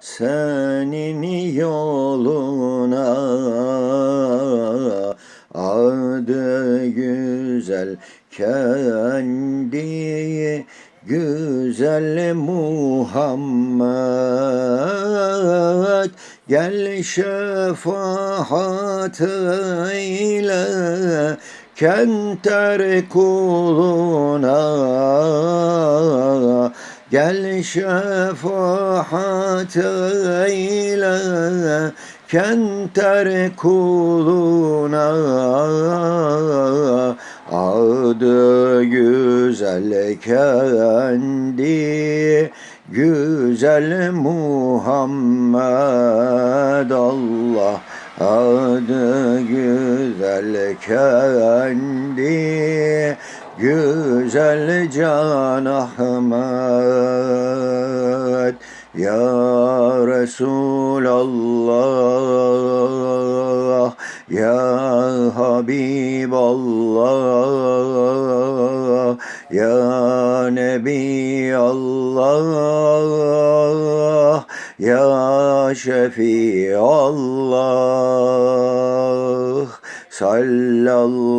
senin yoluna Adı güzel kendi güzel Muhammed. Gel şefaat eyle kenter kuluna Gel şefaat eyle kenter kuluna. Adı güzel kendi güzel Muhammed. Allah Adı güzel kendi güzel Can Ahmet Ya Resulallah Ya Habiballah Ya Nebi Allah Ya Şefi Allah Sallallahu